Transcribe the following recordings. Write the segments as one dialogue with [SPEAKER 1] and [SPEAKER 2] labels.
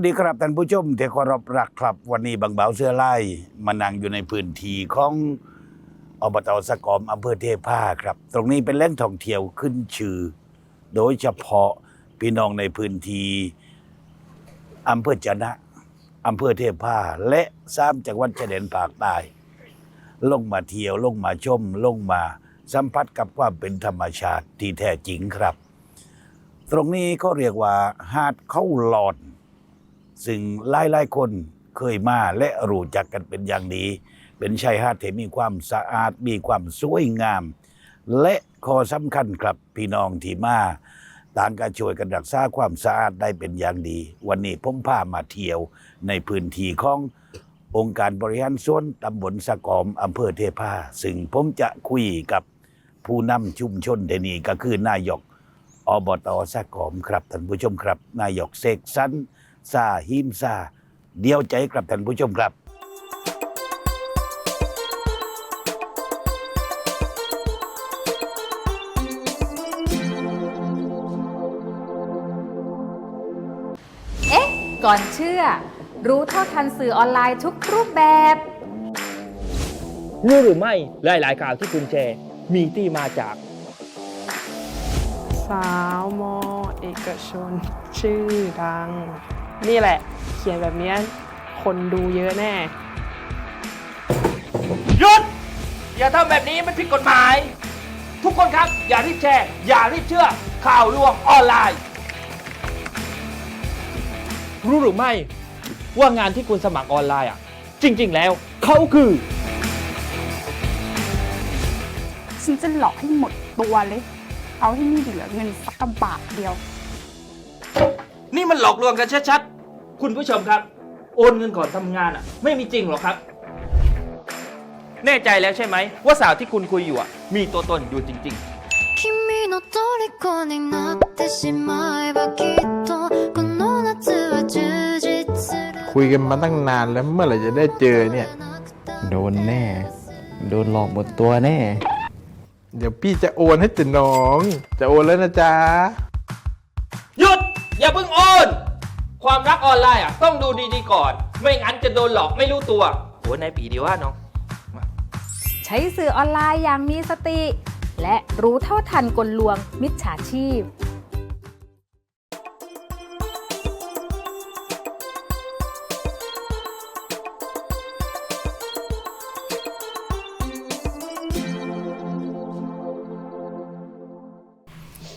[SPEAKER 1] วัสดีครับท่านผู้ชมที่เคารพรักครับ วันนี้บางเบาเสื้อไล่มานั่งอยู่ในพื้นที่ของอบตสะกอมอำเภอเทพาครับ ตรงนี้เป็นแหล่งท่องเที่ยวขึ้นชื่อ โดยเฉพาะพี่น้องในพื้นที่อำเภอจนะอำเภอเทพาและสามจังหวัดชายแดนภาคใต้ลงมาเที่ยวลงมาชมลงมาสัมผัสกับความเป็นธรรมชาติที่แท้จริงครับ ตรงนี้ก็เรียกว่าหาดเข้าหลอด ซึ่งหลายๆคนเคยมาและรู้จักกันเป็นอย่างดี เป็นชายหาดที่มีความสะอาดมีความสวยงาม และข้อสำคัญครับพี่น้องที่มาต่างก็ช่วยกันรักษาความสะอาดได้เป็นอย่างดี วันนี้ผมพามาเที่ยวในพื้นที่ขององค์การบริหารส่วนตำบลสะกอมอำเภอเทพาซึ่งผมจะคุยกับผู้นำชุมชนเดนีก็คือนายกอบตสะกอมครับท่านผู้ชมครับ นายกเสกสรร ซาหิมซาเดียวใจครับท่านผู้ชมครับ
[SPEAKER 2] เอ๊ะ ก่อนเชื่อ รู้เท่าทันสื่อออนไลน์ทุกรูปแบบ
[SPEAKER 3] รู้หรือไม่หลายๆข่าวที่คุณแชร์ มีที่มาจาก
[SPEAKER 4] สาวมอเอกชน ชื่อดัง นี่แหละ เขียนแบบเนี้ยคนดูเยอะแน่
[SPEAKER 3] หยุด อย่าทำแบบนี้มันผิดกฎหมาย ทุกคนครับ อย่ารีบแชร์ อย่ารีบเชื่อ ข่าวลวงออนไลน์ รู้หรือไม่ว่างานที่คุณสมัครออนไลน์อะ จริง ๆ แล้วเขาคือ
[SPEAKER 5] ฉันจะหลอกให้หมดตัวเลย เอาให้ไม่เหลือเงินสักกระบาทเดียว
[SPEAKER 3] นี่ มันหลอกลวงกันชัดๆ คุณผู้ชมครับ โอนเงินก่อนทำงานอ่ะ ไม่มีจริงหรอกครับ แน่ใจแล้วใช่ไหม ว่าสาวที่คุณคุยอยู่อ่ะ มีตัวตนอยู่จริง ๆ
[SPEAKER 6] 君の虜になってしまえばきっとこの夏は充実する
[SPEAKER 7] คุยกันมาตั้งนานแล้วเมื่อไหร่จะได้เจอเนี่ย
[SPEAKER 8] โดนแน่ โดนหลอกหมดตัวแน่
[SPEAKER 7] เดี๋ยวพี่จะโอนให้จ้ะน้อง จะโอนแล้วนะจ๊ะ
[SPEAKER 3] ความรักออนไลน์อะต้องดูดีๆก่อน ไม่งั้นจะโดนหลอกไม่รู้ตัวโอ้ในปีดีว่าน้อง
[SPEAKER 2] ใช้สื่อออนไลน์อย่างมีสติ และรู้เท่าทันกลลวงมิจฉาชีพ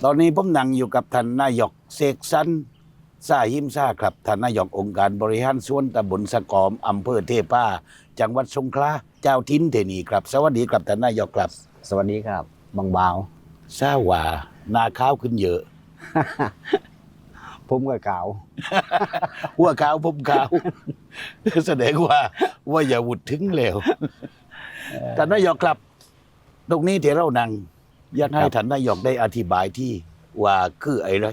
[SPEAKER 1] ตอนนี้ผมนั่งอยู่กับท่านนายกเสกสรร ซาหิมซาครับท่านนายกองค์การบริหารส่วนตำบลสะกอมอำเภอเทพาจังหวัดสงขลาเจ้าทินเทนีครับ สวัสดีครับท่านนายกครับ
[SPEAKER 9] สวัสดีครับบางบาว
[SPEAKER 1] ทราบว่าหนาข้าวขึ้นเยอะ
[SPEAKER 9] ผมก็เก่า
[SPEAKER 1] หัวขาวผมขาวแสดงว่า ว่าอย่าวุดถึงแล้วท่านนายกครับ ตรงนี้ที่เรานั่งอยากให้ท่านนายกได้อธิบายที่ว่าคืออะไร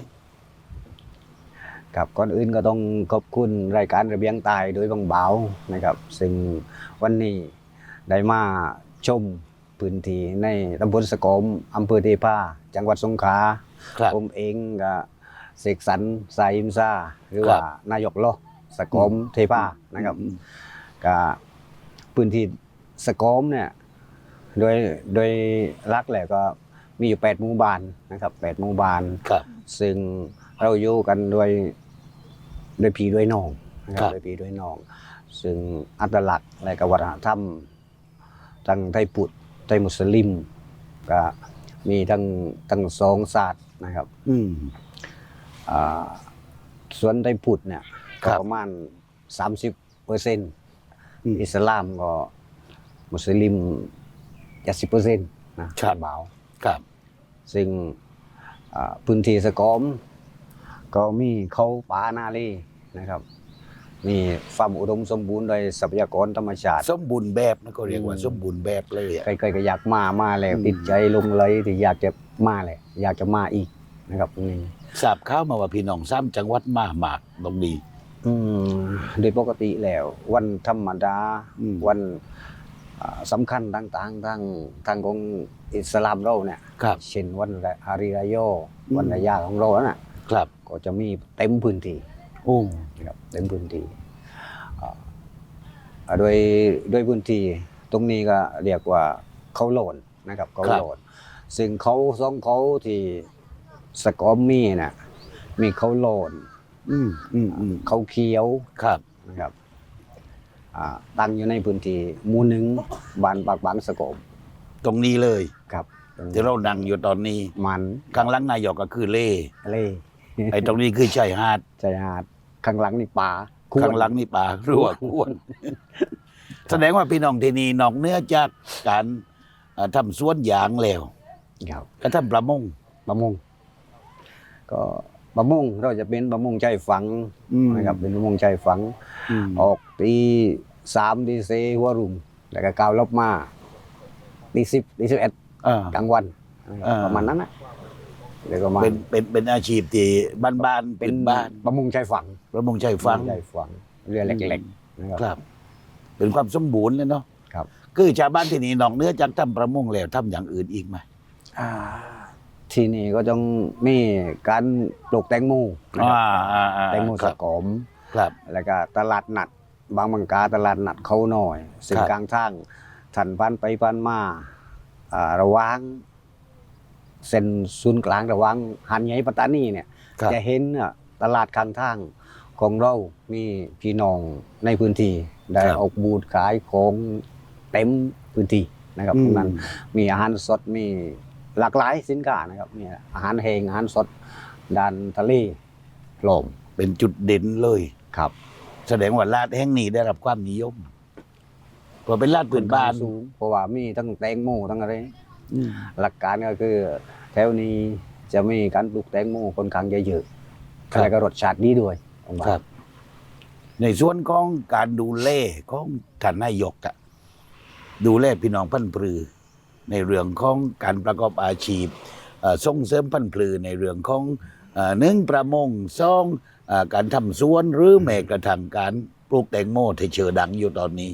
[SPEAKER 9] ครับก่อนอื่นก็ต้องขอบคุณรายการระเบียงตายโดยบางบาวนะครับ ซึ่งวันนี้ได้มาชมพื้นที่ในตำบลสะกมอำเภอเทพาจังหวัดสงขลา
[SPEAKER 1] ครับ
[SPEAKER 9] ผมเองก็เสกสรรสายอิมซาหรือว่านายกโลสะกมเทพานะครับก็พื้นที่สะกมเนี่ยโดยโดยรักแหละก็มีอยู่8หมู่บ้านนะครับ8หมู่บ้าน
[SPEAKER 1] ครับ
[SPEAKER 9] ซึ่งเราอยู่กันด้วย ด้วยพี่ด้วยน้องนะค
[SPEAKER 1] ครั
[SPEAKER 9] รับบด้วยพี่ด้วยน้อง ซึ่งอัตลักษณ์และก็วัฒนธรรมทั้งไทยพุทธไทยมุสลิม ก็มีทั้งทั้งสองศาสตร์นะครับ
[SPEAKER 1] อืม
[SPEAKER 9] อ่าส่วนไทยพุทธเนี่ย
[SPEAKER 1] ครั
[SPEAKER 9] ก็
[SPEAKER 1] บ
[SPEAKER 9] ประมาณ30เปอร์เซ็นต์
[SPEAKER 1] อืม
[SPEAKER 9] อิสลามก็มุสลิม70เปอร์เซ็นต์นะครับเบา
[SPEAKER 1] ครับ
[SPEAKER 9] ซึ่งอ่าพื้นที่สะกอม ก็มีเขาป่านาลี นะครับมีความอุดมสมบูรณ์โดยทรัพยากรธรรมชาติ
[SPEAKER 1] สมบูรณ์แบบนะก็เรียกว่า
[SPEAKER 9] อืม
[SPEAKER 1] สมบูรณ์แบบเลยอะ
[SPEAKER 9] ใครๆก็อยากมามาแล้ว
[SPEAKER 1] อืม
[SPEAKER 9] ติดใจลงไหลที่อยากจะมาเลยอยากจะมาอีกนะครับนี่
[SPEAKER 1] ทราบข่าวมาว่าพี่น้องซ้ำจังหวัดมาหมากตรงนี้
[SPEAKER 9] อืมโดยปกติแล้ว วันธรรมดา
[SPEAKER 1] อืม
[SPEAKER 9] วันอ่าสำคัญต่างๆทางทางของอิสลามเราเนี่ย
[SPEAKER 1] ครับ
[SPEAKER 9] เช่นวันอาริรายโย
[SPEAKER 1] อืม
[SPEAKER 9] วันระยะของเราน่ะ
[SPEAKER 1] ครับ
[SPEAKER 9] ก็จะมีเต็มพื้นที่
[SPEAKER 1] โอ้โอ้
[SPEAKER 9] นะครับเต็มพื้นที่อ่าอ่าโดยโดยพื้นที่ตรงนี้ก็เรียกว่าเขาโหลนนะครับเขาโหลนซึ่งเขาสองเขาที่สกอมมีน่ะมีเขาโหลน
[SPEAKER 1] อืมอืมอืม
[SPEAKER 9] เขาเขียว
[SPEAKER 1] ครับ
[SPEAKER 9] นะครับอ่าตั้งอยู่ในพื้นที่หมู่หนึ่งบ้านปากบางสกอม
[SPEAKER 1] ตรงนี้เลย
[SPEAKER 9] ครับ
[SPEAKER 1] ที่เรานั่งอยู่ตอนนี้
[SPEAKER 9] มัน
[SPEAKER 1] ข้างหลังนายกก็คือเล่
[SPEAKER 9] เล่
[SPEAKER 1] ไอ้ตรงนี้คือชายหาด
[SPEAKER 9] ชายหาด ข้างหลังนี่ป่าคุ้
[SPEAKER 1] ข้างหลังนี่ป่ารั่วข้วน แสดงว่าพี่น้องที่นี่นอกเหนื้อจากการเอ่อทำสวนยางแล้ว
[SPEAKER 9] ครับ
[SPEAKER 1] ก็ทำประมง
[SPEAKER 9] ประมงก็ประมงเราจะเป็นประมงใจฝัง
[SPEAKER 1] อืม
[SPEAKER 9] นะครับเป็นประมงใจฝัง
[SPEAKER 1] อืม
[SPEAKER 9] ออกตีสามตีเซหัวรุ่งแล้วก็ก้าวลบมาตีสิบตีสิบเอ็ด
[SPEAKER 1] อ่า ก
[SPEAKER 9] ลางวันนะครับ
[SPEAKER 1] อ่า
[SPEAKER 9] ประมาณนั้นนะแล้วก็มา
[SPEAKER 1] เป็นเป็นเป็นอาชีพที่บ้านๆ
[SPEAKER 9] เป็
[SPEAKER 1] เป็นนบ้าน
[SPEAKER 9] ประมงใจฝัง
[SPEAKER 1] ประมงชายฟัง
[SPEAKER 9] ประมใจฝังเรือเล็กๆนะครับ
[SPEAKER 1] ครับ เป็นความสมบูรณ์เลยเนาะ
[SPEAKER 9] ครับ
[SPEAKER 1] คือชาวบ้านที่นี่นอกเหนื้อจากทำประมงแล้วทำอย่างอื่นอีกไหม
[SPEAKER 9] ที่นี่ก็ต้องมีการปลูกแตงโมนะครับ
[SPEAKER 1] อ่าอ่าอ่า
[SPEAKER 9] แตงโม
[SPEAKER 1] ค
[SPEAKER 9] ส
[SPEAKER 1] รับ
[SPEAKER 9] กอม
[SPEAKER 1] ครับ
[SPEAKER 9] แล้วก็ตลาดนัด บางมังกาตลาดนัดเขาหน่อยซึ่ง
[SPEAKER 1] ครับ
[SPEAKER 9] กลางทางถันพันไปพันมาอ่าระหว่างเส้นศูนย์กลางระหว่างหันใหญ่ปัตตานีเนี่ย
[SPEAKER 1] ครับ
[SPEAKER 9] จะเห็นอะตลาดข้างทาง ของเรามีพี่น้องในพื้นที่ได้
[SPEAKER 1] ครับ
[SPEAKER 9] ออกบูธขายของเต็มพื้นที่นะครับ
[SPEAKER 1] อืม
[SPEAKER 9] ตรงนั้นมีอาหารสดมีหลากหลายสินค้านะครับมีอาหารแห้งอาหารสดด้านทะเลลม
[SPEAKER 1] เป็นจุดเด่นเลย
[SPEAKER 9] ครับ
[SPEAKER 1] แสดงว่าลาดแห่งนี้ได้รับความนิยมเพราะเป็นลาดพื้นบ้าน
[SPEAKER 9] สูงเพราะว่ามีทั้งแตงโมทั้งอะไร
[SPEAKER 1] อืม
[SPEAKER 9] หลักการก็คือแถวนี้จะมีการปลูกแตงโมค่อนข้างเยอะ
[SPEAKER 1] ครับ
[SPEAKER 9] ๆแล้วก็รสชาติดีด้วย ผมว่า
[SPEAKER 1] ครับ ในส่วนของการดูแลของท่านนายกอะดูแลพี่น้องพันธุ์ปลือ ในเรื่องของการประกอบอาชีพเอ่อส่งเสริมพันธุ์ปลือในเรื่องของเอ่อหนึ่งประมงสองเอ่อการทำสวนหรือแม้กระทั่งการปลูกแตงโมที่เชื่อดังอยู่ตอนนี้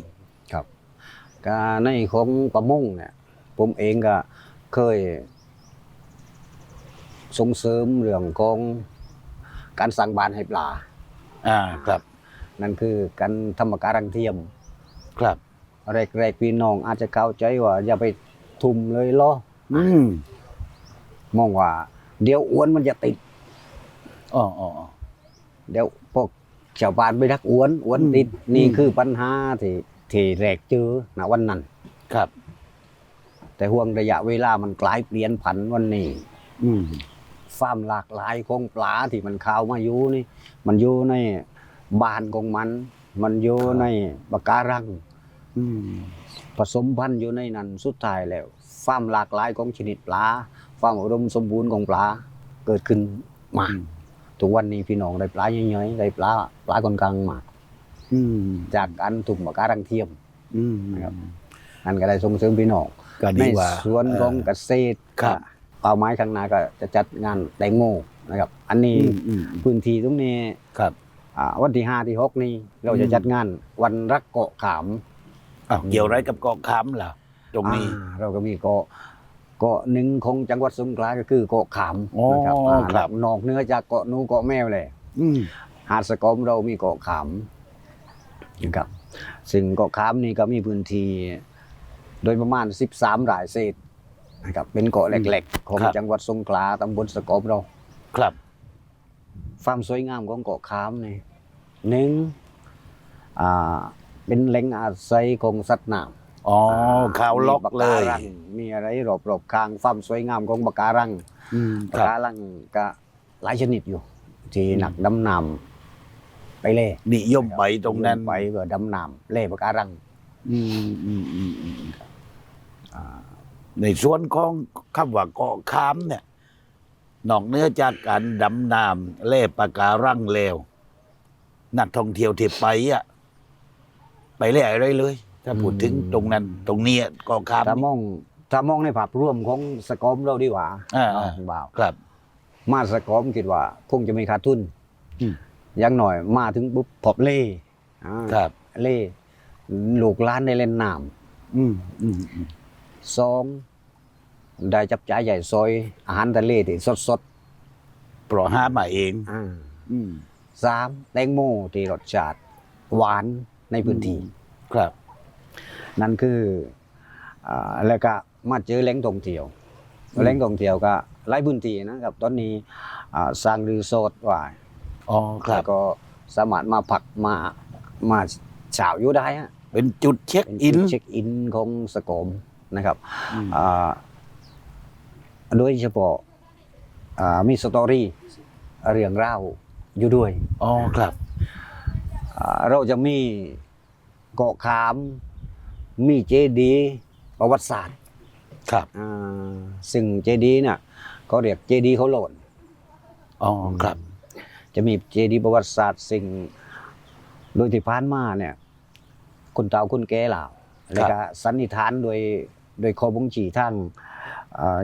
[SPEAKER 9] ครับก็ในของประมงเนี่ย ผมเองก็เคย ส่งเสริมเรื่องของการสร้างบ้านให้ปลา
[SPEAKER 1] อ่าครับ
[SPEAKER 9] นั่นคือการทำปะการังเทียม
[SPEAKER 1] ครับ
[SPEAKER 9] แรกๆพี่น้องอาจจะเข้าใจว่า อย่าไปทุ่มเลยเหรอ
[SPEAKER 1] อืม
[SPEAKER 9] มองว่า เดี๋ยวอ้วนมันจะติด
[SPEAKER 1] อ๋ออ๋ออ๋อ
[SPEAKER 9] เดี๋ยวพวกชาวบ้านไปรักอ้วนอ้วน
[SPEAKER 1] อืม
[SPEAKER 9] ติดนี่
[SPEAKER 1] อืม
[SPEAKER 9] คือปัญหาที่ที่แรกเจอณวันนั้น
[SPEAKER 1] ครับ
[SPEAKER 9] แต่ห่วงระยะเวลามันกลายเปลี่ยนผันวันนี้
[SPEAKER 1] อืม
[SPEAKER 9] ฟาร์มหลากหลายของปลาที่มันเข้าวมาอยู่นี่ มันอยู่ในบ้านของมัน มันอยู่ในปะการัง
[SPEAKER 1] อืม
[SPEAKER 9] ผสมพันธุ์อยู่ในนั้นสุดท้ายแล้วฟาร์มหลากหลายของชนิดปลาฟาร์มอุดมสมบูรณ์ของปลาเกิดขึ้นมาทุกวันนี้พี่น้องได้ปลาเยอะๆได้ปลาปลาคนกลางมา
[SPEAKER 1] อืม
[SPEAKER 9] จากการถุ่มปะการังเทียม
[SPEAKER 1] อืม
[SPEAKER 9] นะครับนั่นก็ได้ส่งเสริมพี่น้อง
[SPEAKER 1] ก็
[SPEAKER 9] ใน
[SPEAKER 1] ดีกว่า
[SPEAKER 9] ส่วนของเกษตร
[SPEAKER 1] ครับ
[SPEAKER 9] เป้าหมายข้างหน้าก็จะจัดงานแตงโมนะครับ อันนี้
[SPEAKER 1] อืมอืม
[SPEAKER 9] พื้นที่ตรงนี้
[SPEAKER 1] ครับ
[SPEAKER 9] อ่าวันที่ห้าที่หกนี้เราจะ
[SPEAKER 1] อืม
[SPEAKER 9] จัดงานวันรักเกาะขาม
[SPEAKER 1] อ้าวเกี่ยวอะไรกับเกาะค้ำล่ะตรงนี้
[SPEAKER 9] อ่าเราก็มีเกาะเกาะหนึ่งของจังหวัดสงขลาก็คือเกาะขาม
[SPEAKER 1] อ๋อ
[SPEAKER 9] นะครับอ่า
[SPEAKER 1] ครับ
[SPEAKER 9] นอกเหนื้อจากเกาะนูเกาะแมวเลย
[SPEAKER 1] อืม
[SPEAKER 9] หาดสกอมเรามีเกาะขามนะครับซึ่งเกาะขามนี่ก็มีพื้นที่โดยประมาณ 13หลายเศษ นะครับเป็นเกาะเล็กๆของ
[SPEAKER 1] ครับ
[SPEAKER 9] จังหวัดสงขลาตำบลสกอมเรา
[SPEAKER 1] ครับ
[SPEAKER 9] ความสวยงามของเกาะขามนี่หนึ่งอ่าเป็นแหล่งอาศัยของสัตว์น้ำ
[SPEAKER 1] อ๋อข่าวล็อก
[SPEAKER 9] มีปะ
[SPEAKER 1] เลย
[SPEAKER 9] การังมีอะไรรอบๆข้างความสวยงามของปะการัง
[SPEAKER 1] อืมค
[SPEAKER 9] ปะ
[SPEAKER 1] รับ
[SPEAKER 9] การังก็หลายชนิดอยู่ ที่หนักดำน้ำไปเล่
[SPEAKER 1] นิยมไปตรงนั้น
[SPEAKER 9] ไปเพื่อดำน้ำเล่ปะการัง
[SPEAKER 1] อืมอืมอืมอืมอ่า ในส่วนของคำว่าเกาะค้ำเนี่ย นอกเหนื้อจากการดำน้ำเล่ปะการังแล้วนักท่องเที่ยวที่ไปอะไปเล่อะไรเลย ถ้าพูดถึงตรงนั้น ตรงเนี้ยเกาะค้ำ
[SPEAKER 9] ถ้ามองถ้ามองในภาพรวมของสกอมเราดีกว่า
[SPEAKER 1] อ่า
[SPEAKER 9] เนาะคุณบ่าว
[SPEAKER 1] ครับ
[SPEAKER 9] มาสกอมคิดว่าคงจะไม่ขาดทุน
[SPEAKER 1] อืม
[SPEAKER 9] อยังหน่อยมาถึงปุ๊บพบเล่อ่า
[SPEAKER 1] ครับ
[SPEAKER 9] เล่ลูกหล้านได้เล่นน้
[SPEAKER 1] อืมอืมอืมำ
[SPEAKER 9] สองได้จับจ่ายใหญ่ซอยอาหารทะเลที่สด
[SPEAKER 1] เพราะหามาเอง
[SPEAKER 9] ๆอ่า
[SPEAKER 1] อืม
[SPEAKER 9] สามแตงโมที่รสชาติหวานในพื้นที่
[SPEAKER 1] ครับ
[SPEAKER 9] นั่นคืออ่าแล้วก็มาเจอแหล่งท่องเที่ยวแหล่งท่องเที่ยวก็หลายพื้นที่นะครับ ตอนนี้อ่าสร้างรีสอร์ทไว้
[SPEAKER 1] อ๋อครั
[SPEAKER 9] แล้
[SPEAKER 1] บ
[SPEAKER 9] วก็สามารถมาพักมามาเช้าอยู่ได้ฮะ
[SPEAKER 1] เป็นจุดเช็ค
[SPEAKER 9] เป็น
[SPEAKER 1] อิน
[SPEAKER 9] จุดเช็คอินของสกอม นะครับอ่าโดยเฉพาะอ่ามีสตอรี่เรื่องเล่าอยู่ด้วย
[SPEAKER 1] อ๋อครับ
[SPEAKER 9] อ่าเราจะมีเกาะขาม มีเจดีย์ประวัติศาสตร์
[SPEAKER 1] ครับ
[SPEAKER 9] อ่าซึ่งเจดีย์เนี่ยเขาเรียกเจดีย์เขาโหลน
[SPEAKER 1] อ๋อครับ
[SPEAKER 9] จะมีเจดีย์ประวัติศาสตร์สิ่งโดยที่ผ่านมาเนี่ยคนเฒ่าคนแก่เหล่าแล้วก็สันนิษฐานโดย โดยข้อบ่งชี้ทางอ่า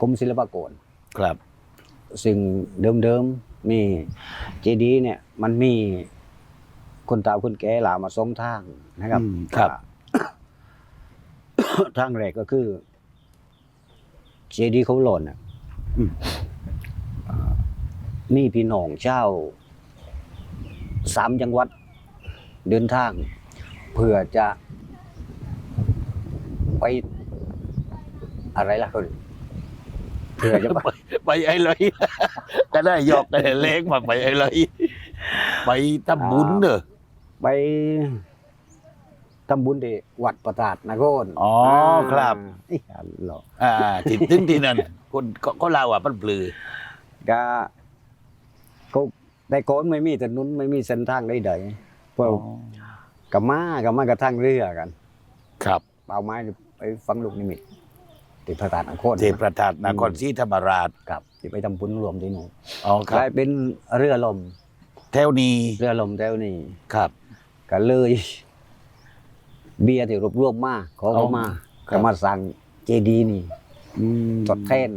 [SPEAKER 9] กรมศิลปากร
[SPEAKER 1] ครับ
[SPEAKER 9] ซึ่งเดิมๆมีเจดีย์เนี่ย มันมีคนเฒ่าคนแก่เหล่ามาสองทางนะครับ
[SPEAKER 1] อืมครับ
[SPEAKER 9] ทางแรกก็คือ เจดีย์เขาหล่นอะ
[SPEAKER 1] อืม
[SPEAKER 9] อ่ามีพี่น้องเจ้าสามจังหวัดเดินทาง เพื่อจะ ไปอะไรล่ะเขาเพื่อจะไป
[SPEAKER 1] ไปไอ้เลยก็ได้ยอกกันเล็กมาไปไอ้เลยไปทำบุญเด้อ
[SPEAKER 9] ไปทำบุญที่วัดประตาดนคร
[SPEAKER 1] อ๋อครับ
[SPEAKER 9] อ่าอีอันเหรอ
[SPEAKER 1] อ่าที่ถึงที่นั่นคนก็ก็เล่าว่ามันปลือ
[SPEAKER 9] ก็ก็แต่ก่อนไม่มีถนนไม่มีเส้นทางใดๆพวกกับมากับมากระทั่งเรือกัน
[SPEAKER 1] ครับ
[SPEAKER 9] เอาไม้ ไปฟังลูกนิมิตที่พระตาดนคร
[SPEAKER 1] เทพประธานนครศรีธรรมราช
[SPEAKER 9] ครับที่ไปทำบุญรวมที่นู่น
[SPEAKER 1] อ๋อกครั
[SPEAKER 9] ลา
[SPEAKER 1] บ
[SPEAKER 9] ยเป็นเรือลม
[SPEAKER 1] แถวนี้
[SPEAKER 9] เรือลมแถวนี้
[SPEAKER 1] ครับ
[SPEAKER 9] ก็เลย เบียร์ที่รวบรวมมาขอเขามา
[SPEAKER 1] ครับ
[SPEAKER 9] ก็มาสั่งเจดีย์นี่
[SPEAKER 1] อืม
[SPEAKER 9] ทดแทน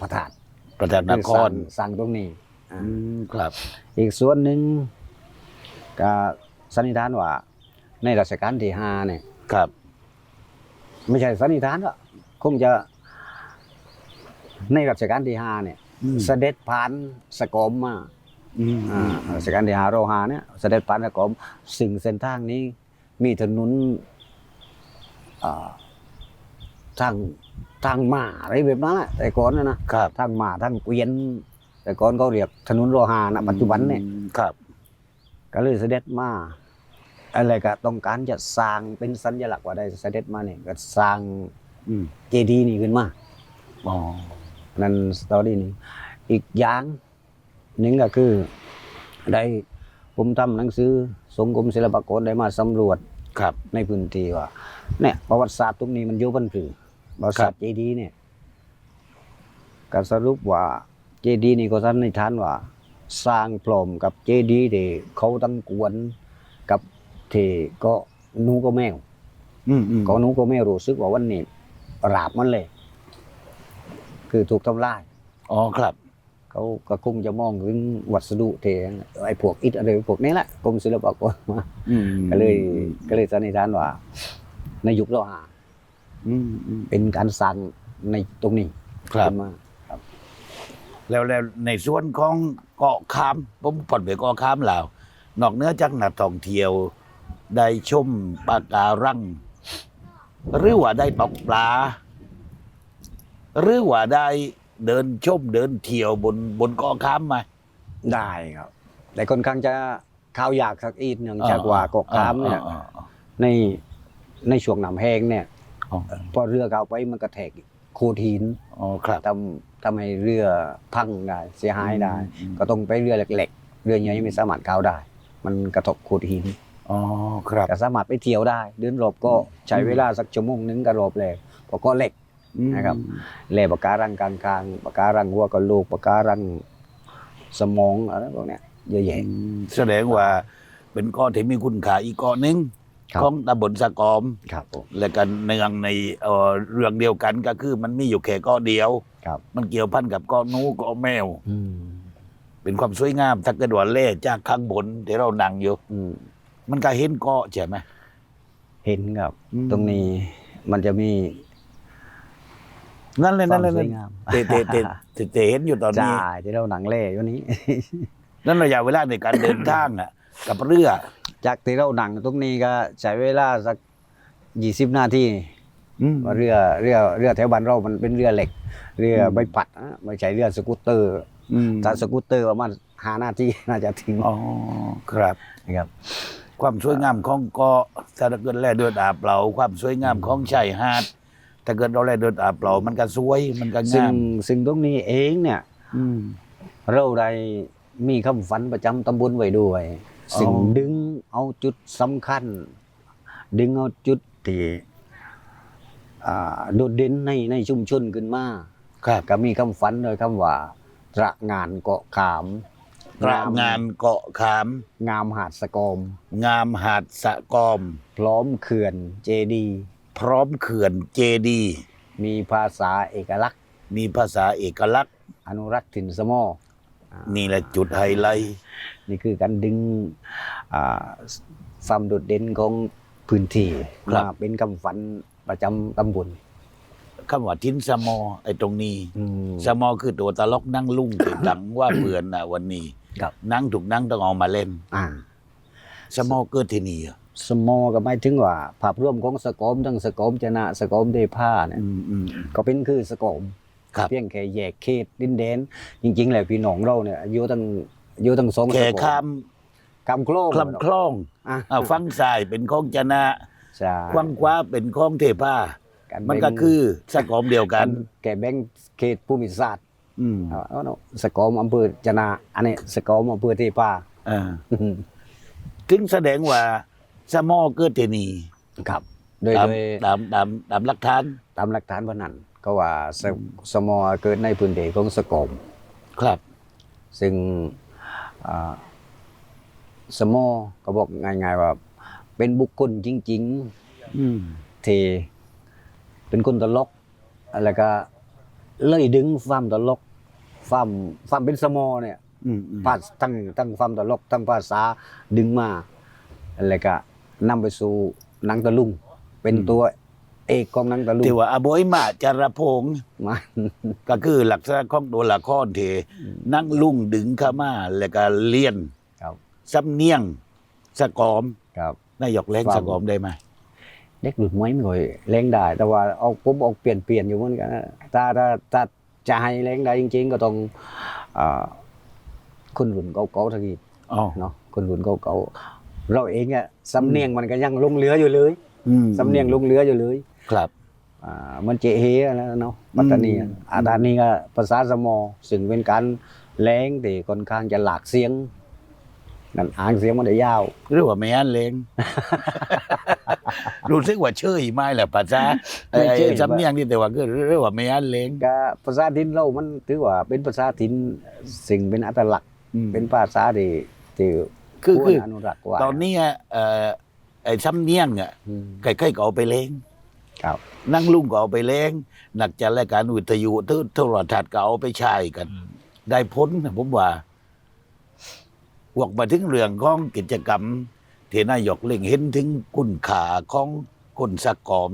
[SPEAKER 9] พระธาตุ
[SPEAKER 1] ประธานนคร
[SPEAKER 9] สั่งสั่งตรงนี้อ่า
[SPEAKER 1] อืมครับ
[SPEAKER 9] อีกส่วนหนึ่งก็สันนิษฐานว่า ในรัชกาลที่ห้าเนี่ย
[SPEAKER 1] ครับ
[SPEAKER 9] ไม่ใช่สันนิษฐานหรอกคงจะ ในรัชกาลที่ห้าเนี่ย
[SPEAKER 1] อืม
[SPEAKER 9] เสด็จผ่านสกอมมา
[SPEAKER 1] อืม
[SPEAKER 9] อ่ารัชกาลที่ห้าโรหาเนี่ยเสด็จผ่านสกอมสิ่งเส้นทางนี้ มีถนนอ่าทางทางมาอะไรแบบนั้นแหละแต่ก่อนนะนะครับทางมาทางเกวียน แต่ก่อนเขาเรียกถนนโลหานะปัจจุบันเนี่ย
[SPEAKER 1] อืมครับ
[SPEAKER 9] ก็เลยเสด็จมา อะไรก็ต้องการจะสร้างเป็นสัญลักษณ์ว่าได้เสด็จมาเนี่ยก็สร้าง
[SPEAKER 1] อืม
[SPEAKER 9] เจดีย์นี่ขึ้นมา
[SPEAKER 1] อ๋อ
[SPEAKER 9] นั่นสตอรี่นี้อีกอย่างหนึ่งก็คือได้ผมทำหนังสือสงกรมศิลปากรได้มาสำรวจ
[SPEAKER 1] ครับ
[SPEAKER 9] ในพื้นที่ว่าเนี่ยประวัติศาสตร์ตรงนี้มันอยู่บนผือประวัติศาสตร์เจดีย์เนี่ยก็สรุปว่าเจดีย์นี่ก็สันนิษฐานว่า สร้างพร้อมกับเจดีย์ที่เขาตั้งกวนกับ ที่ก็หนูก็แมว
[SPEAKER 1] อืมอืม
[SPEAKER 9] ก็หนูก็แมวรู้สึกว่าวันนี้ราบมันเลย คือถูกทำลาย
[SPEAKER 1] อ๋อครับ
[SPEAKER 9] เขาก็คงจะมองถึงวัสดุเทไอ้พวกอิฐอะไรพวกนี้แหละกรมศิลปากรมา
[SPEAKER 1] อืม
[SPEAKER 9] ก็เลย ก็เลยสันนิษฐานว่า ในยุคเราหา
[SPEAKER 1] อืมอืม
[SPEAKER 9] เป็นการสร้างในตรงนี้
[SPEAKER 1] ครับ
[SPEAKER 9] ขึ้นมา
[SPEAKER 1] แล้วแล้วในส่วนของเกาะคามผมผ่อนไปเกาะคามแล้วนอกเหนื้อจากนักท่องเที่ยว ได้ชมปะการัง หรือว่าได้ตกปลา หรือว่าได้เดินชมเดินเที่ยวบนบนเกาะคามไหม
[SPEAKER 9] ได้ครับ แต่ค่อนข้างจะข้าวยากสักอีกเนื่องจากว่าเกาะขามเนี่ย
[SPEAKER 1] อ่าอ่าอ่า
[SPEAKER 9] ในในช่วงน้ำแห้งเนี่ย
[SPEAKER 1] อ๋อ
[SPEAKER 9] พอเรือเข้าไปมันกระแทกโขดหิน
[SPEAKER 1] อ๋อครับ
[SPEAKER 9] ทำทำให้เรือพังได้เสียหายได้
[SPEAKER 1] อืม
[SPEAKER 9] ก็ต้องไปเรือเล็กๆเรือใหญ่ไม่สามารถเข้าได้ มันกระทบโขดหิน
[SPEAKER 1] อ๋อครับ
[SPEAKER 9] ก็สามารถไปเที่ยวได้ เดินรอบก็ใช้เวลาสักชั่วโมงหนึงก็รอบแล้วเพราะก็เล็ก นะครับ แล่ปะการังกลางกลางปะการังหัวกะโหลกปะการังสมองอะไรพวกเนี้ยเยอะ
[SPEAKER 1] อื
[SPEAKER 9] แยะ
[SPEAKER 1] มแสดงว่าเป็นเกาะที่มีคุณค่าอีกเกาะหนึง
[SPEAKER 9] ครับ
[SPEAKER 1] ของตำบลสะกอม
[SPEAKER 9] ครับผม
[SPEAKER 1] และกันเนืองในเอ่อเรื่องเดียวกันก็คือมันมีอยู่แค่เกาะเดียว
[SPEAKER 9] ครับ
[SPEAKER 1] มันเกี่ยวพันกับเกาะนูเกาะแมว
[SPEAKER 9] อืม
[SPEAKER 1] เป็นความสวยงามถ้าเกิดว่าเล่จากข้างบนที่เรานั่งอยู่
[SPEAKER 9] อืม
[SPEAKER 1] มันก็เห็นเกาะใช่ไหม
[SPEAKER 9] เห็นครับ
[SPEAKER 1] อืม
[SPEAKER 9] ตรงนี้มันจะมี
[SPEAKER 1] นั่นเลยนั่นเลย
[SPEAKER 9] ความส
[SPEAKER 1] นั่
[SPEAKER 9] วย
[SPEAKER 1] น
[SPEAKER 9] งาม
[SPEAKER 1] เตเตเตเตเตเห็นอยู่ตอนนี้
[SPEAKER 9] ใช่ที่เราหนังเล่อยู่นี้
[SPEAKER 1] นั่นระยะเวลาในการเดินทางอะ กับเรือ
[SPEAKER 9] จากที่เราหนังตรงนี้ก็ใช้เวลาสักยี่สิบนาที
[SPEAKER 1] อืม
[SPEAKER 9] ว่าเรือเรือเรือแถวบ้านเรามันเป็นเรือเหล็ก เรือใบพัดนะไม่ใช่เรือสกูตเตอร์
[SPEAKER 1] อืม
[SPEAKER 9] ถ้าสกูตเตอร์ประมาณห้านาทีน่าจะถึง
[SPEAKER 1] อ๋อครับ
[SPEAKER 9] นะครับ
[SPEAKER 1] ความสวยงามของเกาะถ้าเกิดแล่เดินอาบเปล่าความสวยงามของชายหาดถ้าเกิดเราแล่เดินอาบเปล่ามันก็สวยมันก็
[SPEAKER 9] ซึ่ง
[SPEAKER 1] งาม
[SPEAKER 9] ซึ่งตรงนี้เองเนี่ย
[SPEAKER 1] อืม
[SPEAKER 9] เราได้มีคำฝันประจำตำบลไว้ด้วย
[SPEAKER 1] อ๋อ
[SPEAKER 9] ซึ่งดึงเอาจุดสำคัญ ดึงเอาจุดที่อ่าโดดเด่นในในชุมชนขึ้นมา
[SPEAKER 1] ครับ
[SPEAKER 9] ก็มีคำฝันโดยคำว่าตระงานเกาะขาม
[SPEAKER 1] พระงานเกาะขาม
[SPEAKER 9] งามหาดสะกอม
[SPEAKER 1] งามหาดสะกอม
[SPEAKER 9] พร้อมเขื่อนเจดี
[SPEAKER 1] พร้อมเขื่อนเจดี
[SPEAKER 9] มีภาษาเอกลักษณ์
[SPEAKER 1] มีภาษาเอกลักษณ์
[SPEAKER 9] อนุรักษ์ถิ่นสมอ
[SPEAKER 1] นี่แหละจุดไฮไลท์
[SPEAKER 9] นี่คือการดึงอ่าความโดดเด่นของพื้นที่มาเป็นคำฝันประจำตำบล
[SPEAKER 1] คำว่าทินสมอไอ้ตรงนี้
[SPEAKER 9] อืม
[SPEAKER 1] สมอคือตัวตลกนั่งลุ่งที่ดังว่าเปื่อนน่ะวันนี้
[SPEAKER 9] ครับ
[SPEAKER 1] นั่งถูกนั่งต้องเอามาเล่น
[SPEAKER 9] อ่า
[SPEAKER 1] สมอเกิดที่นี่เหรอ
[SPEAKER 9] สมอก็หมายถึงว่าภาพรวมของสกอมทั้งสกอมจนะสกอมเดผ้าเนี่ย
[SPEAKER 1] อืมอืม
[SPEAKER 9] ก็เป็นคือสกอม
[SPEAKER 1] ครับ
[SPEAKER 9] เพียงแค่แยกเขตดินแดนจริง ๆ แล้วพี่น้องเราเนี่ยอยู่ตั้งอยู่ตั้งสอง
[SPEAKER 1] แค่
[SPEAKER 9] สกอ
[SPEAKER 1] ข้าม
[SPEAKER 9] คำโคลง
[SPEAKER 1] คลำคล้อง
[SPEAKER 9] อะ
[SPEAKER 1] อ่าฟังซ้ายเป็นของจนะ
[SPEAKER 9] ใช่
[SPEAKER 1] ควังคว้าเป็นของเทพาา
[SPEAKER 9] ร
[SPEAKER 1] มัน
[SPEAKER 9] แบ่ง
[SPEAKER 1] ก็คือสกอมเดียวกัน
[SPEAKER 9] แก่แบ่งเขตภูมิศาสตร์
[SPEAKER 1] อืม
[SPEAKER 9] เอาเอาเนาะสกอมอำเภอจนะอันนี้สกอมอำเภอเทพา
[SPEAKER 1] อ่าถึงแสดงว่าสมอเกิดที่นี่
[SPEAKER 9] ครับโดย
[SPEAKER 1] ตาม
[SPEAKER 9] โดย
[SPEAKER 1] ตามตามตามหลักฐาน
[SPEAKER 9] ตามหลักฐานพนันก็ว่าสสมอเกิดในพื้นที่ของสกอม
[SPEAKER 1] ครับ
[SPEAKER 9] ซึ่งอ่าสมอก็บอกง่ายๆว่า เป็นบุคคลจริง
[SPEAKER 1] อืม
[SPEAKER 9] ๆที่เป็นคนตลกแล้วก็ เลยดึงความตลกความความเป็นสมอเนี่ย
[SPEAKER 1] อืมอืม
[SPEAKER 9] ภาษทั้งทั้งความตลกทั้งภาษาดึงมาแล้วก็นำไปสู่หนังตะลุง เป็นตัวเอกของหนังตะลุง
[SPEAKER 1] ที่ว่าอบอยมาจารพงษ์
[SPEAKER 9] มา
[SPEAKER 1] ก็คือลักษณะของตัวละครที่นั่งลุ่งดึงเข้ามาแล้วก็เลียน
[SPEAKER 9] ครับ
[SPEAKER 1] สำเนียงสะกอม
[SPEAKER 9] ครับ
[SPEAKER 1] นายกเล่น
[SPEAKER 9] ความ
[SPEAKER 1] สะกอมได้ไหม
[SPEAKER 9] เด็กหลุดไม้ไม่ค่อยเล่งได้ แต่ว่าเอาผมเอาเปลี่ยนเปลี่ยนอยู่เหมือนกันนะถ้าถ้าถ้าจะให้เล่งได้จริง ๆ ก็ต้องอ่าคนรุ่นเก่าๆทักที
[SPEAKER 1] อ๋อ
[SPEAKER 9] เนาะคนรุ่นเก่าๆเราเองอะสำเนียงมันก็ยังลงเหลืออยู่เลย
[SPEAKER 1] อืม
[SPEAKER 9] สำเนียงลงเหลืออยู่เลย
[SPEAKER 1] ครับ
[SPEAKER 9] อ่ามันเจเฮแล้วเนาะปัตตานีอะ
[SPEAKER 1] อืม
[SPEAKER 9] อาดานนี้ก็ภาษาสมอ ซึ่งเป็นการแรงแต่ค่อนข้างจะหลากเสียง นั่นอ่างเสียงมันได้ยาว
[SPEAKER 1] เรียกว่าไม่อันเลง รู้สึกว่าเชยไม่แหละภาษาไอ้
[SPEAKER 9] ไม่เชย
[SPEAKER 1] สำเนียงนี่แต่ว่าก็เรียกว่าไม่อันเลง
[SPEAKER 9] ก็ภาษาถิ่นเรามันถือว่าเป็นภาษาถิ่นสิ่งเป็นอัตลักษณ์
[SPEAKER 1] อืม
[SPEAKER 9] เป็นภาษาที่ที่
[SPEAKER 1] คือ
[SPEAKER 9] วร
[SPEAKER 1] คือ
[SPEAKER 9] อนุรักษ์ไว้
[SPEAKER 1] ตอนนี้อะเอ่อไอ้สำเนียงอะ
[SPEAKER 9] อืม
[SPEAKER 1] ใครๆก็เอาไปเลง
[SPEAKER 9] ครับ
[SPEAKER 1] นั่งลุงก็เอาไปเลงนักจัดรายการวิทยุโทรทัศน์ก็เอาไปใช้กัน ได้พ้นนะผมว่าพ วกมาถึงเรื่องของกิจกรรมที่นายกเล็งเห็นถึงคุณค่าของคนสะกอม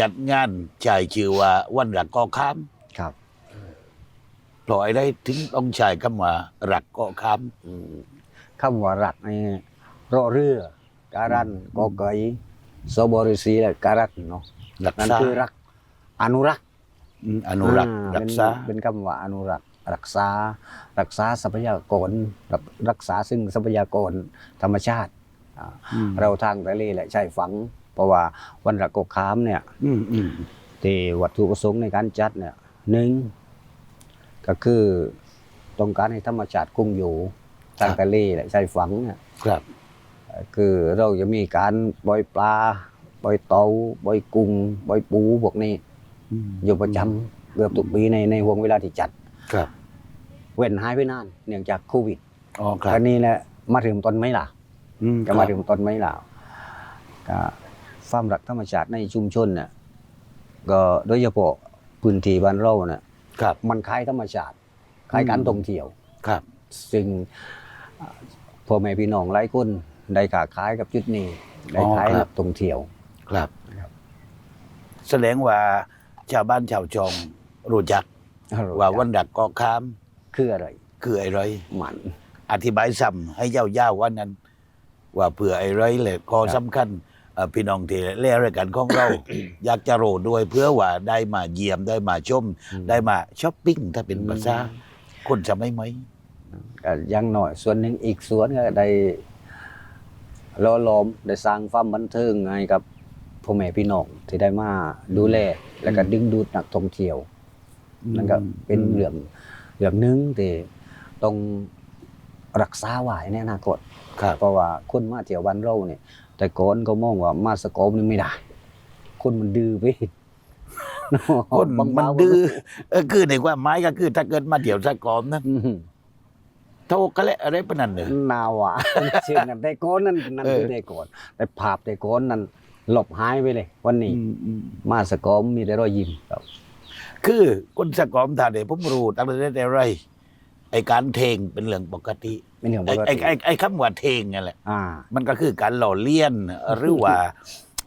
[SPEAKER 1] จัดงานชายชื่อว่าวันหลักกอค้าม
[SPEAKER 9] ครับ
[SPEAKER 1] ปล่อยได้ถึงต้องใช้คำว่าหลักกอค้าม
[SPEAKER 9] อืมคำว่ารักนี่รอเรือการันกอไก่สบริสีและการันเนาะ
[SPEAKER 1] รัก
[SPEAKER 9] นั่น
[SPEAKER 1] ษา
[SPEAKER 9] คือรัก อนุรักษ์
[SPEAKER 1] อืมอนุรักษ์
[SPEAKER 9] อ่า
[SPEAKER 1] รักษา
[SPEAKER 9] เป็นเป็นคำว่าอนุรักษ์ รักษา รักษาทรัพยากรรักรักษาซึ่งทรัพยากรธรรมชาติอ่า
[SPEAKER 1] อืม
[SPEAKER 9] เราทางทะเลและชายฝั่งเพราะว่าวันรักกกขามเนี่ย
[SPEAKER 1] อืมอืม
[SPEAKER 9] ที่วัตถุประสงค์ในการจัดเนี่ยหนึ่งก็คือต้องการให้ธรรมชาติคงอยู่ทางทะเลและชายฝั่งเนี่ย
[SPEAKER 1] ครับ
[SPEAKER 9] คือเราจะมีการปล่อยปลาปล่อยเต่าปล่อยกุ้งปล่อยปูพวกนี้
[SPEAKER 1] อืม
[SPEAKER 9] อยู่ประจำเกือบทุกปีในในห่วงเวลาที่จัด
[SPEAKER 1] ครับ
[SPEAKER 9] เว้นหายไปนานเนื่องจากโควิด
[SPEAKER 1] อ๋อครั
[SPEAKER 9] ค
[SPEAKER 1] บ
[SPEAKER 9] ราวนี้แหละมาถึงต้นไม้ล่ะ
[SPEAKER 1] อืม
[SPEAKER 9] ก็มาถึงต้นไม้ล่ะก็ความรักธรรมชาติในชุมชนเนี่ยก็โดยเฉพาะพื้นที่บ้านเราเนี่ย
[SPEAKER 1] ครับ
[SPEAKER 9] มันคล้ายธรรมชาติคล้ายการ
[SPEAKER 1] อืม
[SPEAKER 9] ท่องเที่ยว
[SPEAKER 1] ครับ
[SPEAKER 9] ซึ่งอ่าพ่อแม่พี่น้องหลายคนได้ขาขายกับจุดนี้ได้ขายกับท่องเที่ยว
[SPEAKER 1] ครับ แสดงว่าชาวบ้านชาวจองรู้จัก ว่าวันดักกอค้าม
[SPEAKER 9] คืออะไร
[SPEAKER 1] คืออะไร
[SPEAKER 9] มัน
[SPEAKER 1] อธิบายซ้ำให้ยาวๆว่านั้น ว่าเผื่อไอ้ไรเลยข้อสำคัญเอ่อพี่น้องที่เล่นรายการของเรา อยากจะโรด้วยเพื่อว่าได้มาเยี่ยมได้มาชม ได้มาช้อปปิ้งถ้าเป็นภาษาคนจะไม่ไหม
[SPEAKER 9] ก็อยังหน่อย ส่วนหนึ่งอีกส่วนก็ได้ล้อล้อมได้สร้างความบันเทิงให้กับพ่อแม่พี่น้องที่ได้มาดูแล แล้วก็ดึงดูดนักท่องเที่ยว นั่นก็เป็นเรื่องเรื่องหนึงที่ต้องรักษาไว้ในอนาคต
[SPEAKER 1] ครับ
[SPEAKER 9] เพราะว่าคนมาเที่ยวบ้านเราเนี่ย แต่ก่อนก็มองว่ามาสกอมนี่ไม่ได้ คนมันดื้อไป
[SPEAKER 1] คน
[SPEAKER 9] บาง
[SPEAKER 1] มัน
[SPEAKER 9] ๆ
[SPEAKER 1] ดื้อเออคือในความหมายก็คือ ถ้าเกิดมาเดี่ยวสะกอมนะ
[SPEAKER 9] อืม
[SPEAKER 1] โทกะและอะไรปะนั่นเนอะ
[SPEAKER 9] นาวอะเชื่อกันแต่ก่อนนั่นนั่น
[SPEAKER 1] เออ
[SPEAKER 9] คือแต่ก่อนแต่ภาพแต่ก่อนนั้นหลบหายไปเลย วันนี้มาสกอมมีแต่รอยยิ้มครับ
[SPEAKER 1] คือคนสะกอมถ้าเดี๋ยวผมรู้ตั้งแต่แต่ไรไอการเทงเป็นเรื่องปกติ
[SPEAKER 9] ไม่เหนือป
[SPEAKER 1] ไอ้
[SPEAKER 9] ก
[SPEAKER 1] ไอ้
[SPEAKER 9] ติ
[SPEAKER 1] ไอ้ไอ้คำว่าเทงนั่นแหละ
[SPEAKER 9] อ่า
[SPEAKER 1] มันก็คือการหล่อเลี้ยนหรือว่า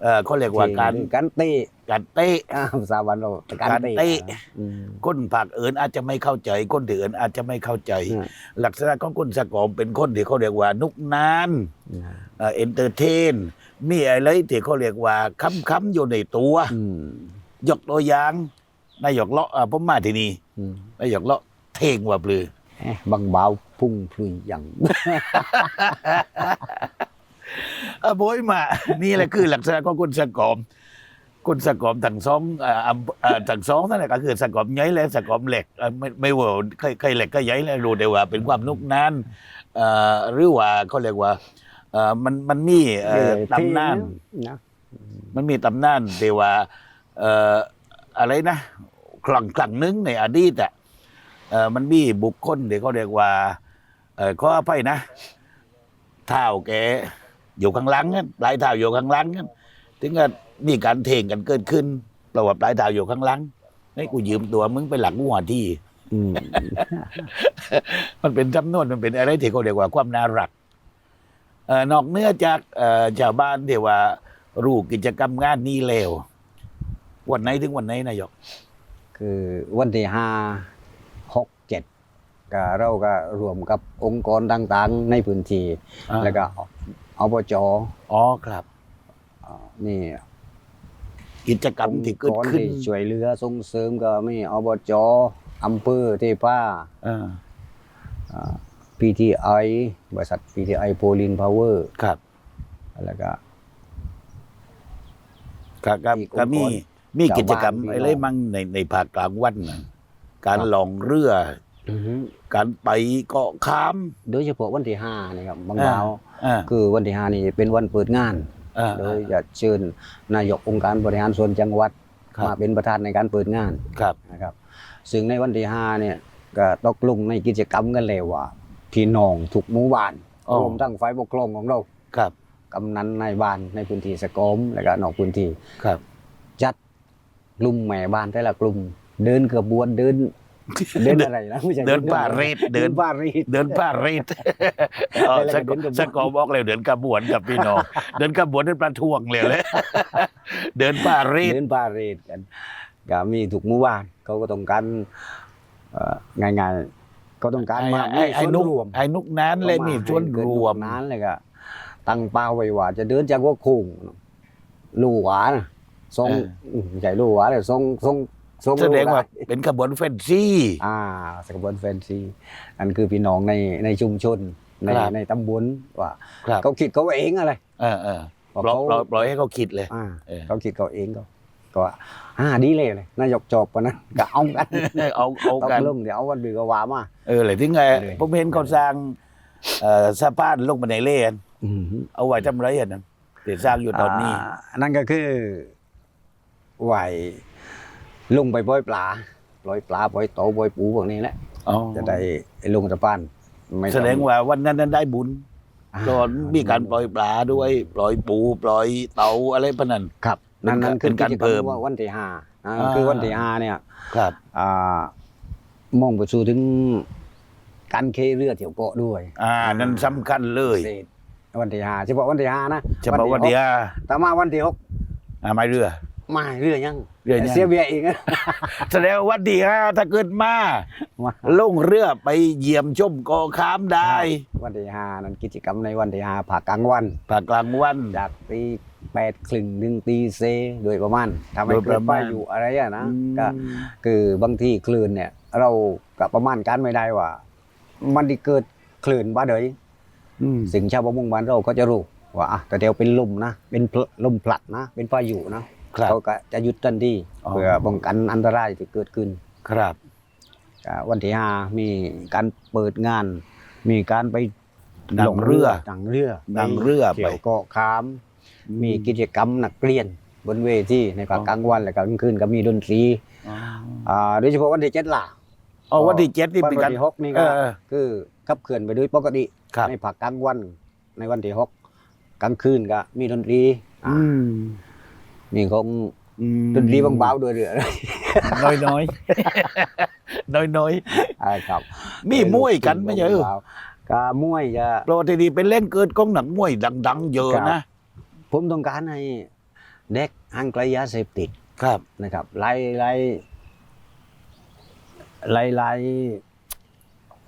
[SPEAKER 1] เออเขาเรียกว่าการ
[SPEAKER 9] การเตะ
[SPEAKER 1] การเตะ
[SPEAKER 9] อ่าภาษาบ้านเราการ
[SPEAKER 1] การ
[SPEAKER 9] เตะ
[SPEAKER 1] เตะ
[SPEAKER 9] อืม
[SPEAKER 1] คนภาคอื่นอาจจะไม่เข้าใจคนที่อื่นอาจจะไม่เข้าใจ
[SPEAKER 9] อืม
[SPEAKER 1] ลักษณะของคนสะกอมเป็นคนที่เขาเรียกว่านุกนานเอ็นเตอร์เทน มีอะไรที่เขาเรียกว่าค้ำค้ำๆอยู่ในตัว
[SPEAKER 9] อืม
[SPEAKER 1] ยกตัวอย่าง นายกเลาะอ่าผมมาที่นี่
[SPEAKER 9] อืม
[SPEAKER 1] นายกเลาะเทงว่าปลือ
[SPEAKER 9] เอ๊ะบางเบาพุ่งพลุยอย่าง
[SPEAKER 1] เออโบยมานี่แหละคือลักษณะของคนสะกอมคนสะกอมทั้งสองเอ่ออำเอ่อทั้งสองนั่นแหละก็คือสะกอมใหญ่และสะกอมเหล็กเอ่อไม่ไม่ว่าใครใครเหล็กก็ใหญ่แล้วรู้ได้ว่า เป็นความนุกนานเอ่อหรือว่าเขาเรียกว่าเอ่อมันมันมีเอ่อตำนาน
[SPEAKER 9] นะ
[SPEAKER 1] มันมีตำนานที่ว่าเอ่อ อะไรนะครั้งครั้งนึ่งในอดีตอะเอ่อมันมีบุคคลที่เขาเรียกว่า เอ่อขออภัยนะเท้าแกอยู่ข้างหลังนั่นปลายเท้าอยู่ข้างหลังนั่นถึงก็มีการเทงกันเกิดขึ้นเราะว่าปลายเท้าอยู่ข้างหลังให้กูยืมตัวมึงไปหลังหัวที่
[SPEAKER 9] อืม
[SPEAKER 1] มันเป็นจำนวนมันเป็นอะไรที่เขาเรียกว่าความน่ารักเอ่อนอกเหนื้อจากเอ่อชาวบ้านที่ว่ารู้กิจกรรมงานนี้แล้ว วันไหนถึงวันไหนนายก
[SPEAKER 9] คือวันที่ห้าหกเจ็ดก็เราก็รวมกับองค์กรต่างๆ ในพื้นที่
[SPEAKER 1] อ่า
[SPEAKER 9] แล้วก็อบจ
[SPEAKER 1] อ๋อครับ
[SPEAKER 9] อ่านี่
[SPEAKER 1] กิจกรรมที่เกิดขึ้น
[SPEAKER 9] องค์รที่ช่วยเหลือส่งเสริมก็มีอบจอำเภอเทพา
[SPEAKER 1] อ่า
[SPEAKER 9] อ่า PTI บริษัท PTI โพลินพาวเวอร์
[SPEAKER 1] ครับ
[SPEAKER 9] แล้วก็
[SPEAKER 1] ครับครับ
[SPEAKER 9] อีกองค์
[SPEAKER 1] ก็มี
[SPEAKER 9] กร
[SPEAKER 1] มีกิจกรรม
[SPEAKER 9] ชาวบ้าน
[SPEAKER 1] อะไร
[SPEAKER 9] พี่น้อง
[SPEAKER 1] มั่งในในภาคกลางวันน่ะการลองเรือการไปเกาะคาม
[SPEAKER 9] โดยเฉพาะวันที่ห้านี่ครับบาง
[SPEAKER 1] อ่า
[SPEAKER 9] ดาว
[SPEAKER 1] อ่า
[SPEAKER 9] คือวันที่ห้านี่เป็นวันเปิดงาน
[SPEAKER 1] อ่า
[SPEAKER 9] โดยจะเชิญนายกองค์การบริหารส่วนจังหวัด
[SPEAKER 1] ครับ
[SPEAKER 9] มาเป็นประธานในการเปิดงาน
[SPEAKER 1] ครับ
[SPEAKER 9] นะครับ ซึ่งในวันที่ห้าเนี่ยก็ตกลงในกิจกรรมกันเลยว่าพี่น้องทุกหมู่บ้าน
[SPEAKER 1] อ๋อ
[SPEAKER 9] รวมทั้งฝ่ายปกครองของเรา
[SPEAKER 1] ครับ
[SPEAKER 9] กำนันในบ้านในพื้นที่สกอมและก็นอกพื้นที่
[SPEAKER 1] ครับ
[SPEAKER 9] จัด กลุ่มแม่บ้านแต่ละกลุ่ม เดินกระบวนเดิน เดินอะไรนะไม่ใช่
[SPEAKER 1] เดินป่าเรดเดิ
[SPEAKER 9] เดิ
[SPEAKER 1] น
[SPEAKER 9] นป่าเรด
[SPEAKER 1] เดินผ้าเรดอ๋อ
[SPEAKER 9] แล้ว
[SPEAKER 1] ส
[SPEAKER 9] ก็
[SPEAKER 1] ก
[SPEAKER 9] เดินกระบวน
[SPEAKER 1] สกอบอกเลยเดินกระบวนกับพี่น้องเดินกระบวนเดินประท้วงเลยเลยเดินผ้าเรด
[SPEAKER 9] เดินป่าเรดกันก็มีทุกหมู่บ้านเขาก็ต้องการเอ่อง่ายๆเขาต้องการมา
[SPEAKER 1] ไอ้ไอ้
[SPEAKER 9] ส่วน
[SPEAKER 1] นุก
[SPEAKER 9] รวม
[SPEAKER 1] ไอ้นุกนั้นเลยมีส่วนรวม
[SPEAKER 9] ให้เกิดนั้นเลยก็ตั้งเป้าไว้ว่าจะเดินจากวัวโคุงลูหวานะ ทรง
[SPEAKER 1] เออ
[SPEAKER 9] ใหญ่ลูหวาเลยทรงทรงทรง
[SPEAKER 1] แสดงว่า
[SPEAKER 9] ลูไเป็
[SPEAKER 1] นขบวนแฟนซี่
[SPEAKER 9] อ่าสกบวนแฟนซีอันคือพี่น้องในในชุมชนใน
[SPEAKER 1] ครับ
[SPEAKER 9] ในตำบลว่า
[SPEAKER 1] ครับ
[SPEAKER 9] เขาคิดเขาเองอะไร
[SPEAKER 1] เออเออ
[SPEAKER 9] ว่า
[SPEAKER 1] ปล่อย
[SPEAKER 9] เขา
[SPEAKER 1] ปล่อยปล่อยให้เขาคิดเลย
[SPEAKER 9] อ่า
[SPEAKER 1] เออ
[SPEAKER 9] เขาคิดเขาเองก็ก็ว่าอ่าดีเลยเลยนายกจบปะนะก็เอากัน
[SPEAKER 1] เอาเอา
[SPEAKER 9] ต้อง
[SPEAKER 1] กัน
[SPEAKER 9] เริ่มเดี๋ยวเอาวันดือก็ว่ามา
[SPEAKER 1] เออเลยถึงไง
[SPEAKER 9] เลย
[SPEAKER 1] ผมเห็นเขาสร้างเอ่อสะพานลงมาในเล่น
[SPEAKER 9] อืม
[SPEAKER 1] เอาไว้ทำไรอะนั่นเดี๋ยวสร้างอยู่ตอนนี้า
[SPEAKER 9] นั่นก็คือ ไหวลงไปปล่อยปลาปล่อยปลาปล่อยโตปล่อยปูพวกนี้แหละ
[SPEAKER 1] อ๋อ
[SPEAKER 9] จะได้ลงสะพานไม่ต้อ
[SPEAKER 1] แสดงว่าวันนั้นนั้นได้บุญ
[SPEAKER 9] อ่า
[SPEAKER 1] ตอนมีการปล่อยปลาด้วยปล่อยปูปล่อยเต่าอะไรพะนัน
[SPEAKER 9] ครับ นั่นนั่น
[SPEAKER 1] เป็
[SPEAKER 9] คือน
[SPEAKER 1] การ
[SPEAKER 9] กิจกร
[SPEAKER 1] เพิ่
[SPEAKER 9] ร
[SPEAKER 1] ม
[SPEAKER 9] มว่าวันที่ห้าอ่า
[SPEAKER 1] อ่า
[SPEAKER 9] คือวันที่ห้าเนี่ย
[SPEAKER 1] ครับ
[SPEAKER 9] อ่ามองไปสู่ถึงการเคเรือเที่ยวเกาะด้วย
[SPEAKER 1] อ่า นั่นสำคัญเลย
[SPEAKER 9] เศษวันที่ห้าเฉพาะวันที่ห้านะ
[SPEAKER 1] เฉพาะวันเดียว
[SPEAKER 9] หกแต่มาวันที่หก
[SPEAKER 1] อ่าไม้เรือ
[SPEAKER 9] มาเรือยัง
[SPEAKER 1] เรือยัง
[SPEAKER 9] เสียเบียร์อีกนะ
[SPEAKER 1] แสดงว่าวันที่ห้าถ้าเกิดมา
[SPEAKER 9] มา
[SPEAKER 1] ลงเรือไปเยี่ยมชมเกอค้ามได้
[SPEAKER 9] วันที่ห้านั้นกิจกรรมในวันที่ห้าผักกลางวัน
[SPEAKER 1] ภาคกลางวัน
[SPEAKER 9] จากตีแปดครึ่งถึงตีเซโดยประมาณทำให้
[SPEAKER 1] โดยป
[SPEAKER 9] เกิด
[SPEAKER 1] ระมาณ
[SPEAKER 9] ป้ายอยู่อะไรอะนะ
[SPEAKER 1] อืม
[SPEAKER 9] ก็คือบางที่คลื่นเนี่ย เรากับประมาณการไม่ได้ว่า มันที่เกิดคลื่นบ้าเดย
[SPEAKER 1] อืม
[SPEAKER 9] สิ่งชาวประมงบ้านเราก็จะรู้ว่าอะแต่เดียวเป็นลมนะเป็นพลลมผลัดนะ เป็นพายุนะ ครับเขาก็จะหยุดทันที
[SPEAKER 1] อ๋อ
[SPEAKER 9] เพื่อป้องกันอันตรายที่เกิดขึ้น
[SPEAKER 1] ครับ
[SPEAKER 9] ก็วันที่ห้ามีการเปิดงาน มีการไป
[SPEAKER 1] นั่งเรือ
[SPEAKER 9] นั่งเรือ
[SPEAKER 1] นั่งเรือไป
[SPEAKER 9] เกี่ยวเกาะขาม มีกิจกรรมนักเรียนบนเวทีในภาคกลางวันและกลางคืนก็มีดนตรีอ่าโดยเฉพาะวันที่เจ็ดล่ะ
[SPEAKER 1] อ๋อวันที่เจ็ดนี่เป็น
[SPEAKER 9] วั
[SPEAKER 1] การ
[SPEAKER 9] ที่หกนี่
[SPEAKER 1] เอ
[SPEAKER 9] ก็
[SPEAKER 1] อ
[SPEAKER 9] คือขับเคลื่อนไปด้วยปกติ
[SPEAKER 1] ครับ
[SPEAKER 9] ในภาคกลางวันในวันที่หกกลางคืนก็มีดนตรีอ่า
[SPEAKER 1] อืม
[SPEAKER 9] มีของ
[SPEAKER 1] อืม
[SPEAKER 9] ดนตรีบางเบาๆด้วยเรือ
[SPEAKER 1] น้อยน้อยน้อยน้อย
[SPEAKER 9] อ่าครับ
[SPEAKER 1] ๆมีมวยกันไม่ใช่เหรอ
[SPEAKER 9] บางๆก็มวยจะ
[SPEAKER 1] เพราะว่าที่นี่เป็นเล่นเกิดกองหนังมวยดัง ๆ เยอะ
[SPEAKER 9] ครับ
[SPEAKER 1] นะ
[SPEAKER 9] ผมต้องการให้เด็กห่างไกลยาเสพติด
[SPEAKER 1] ครับ
[SPEAKER 9] นะครับไล่ไล่ไล่ไล่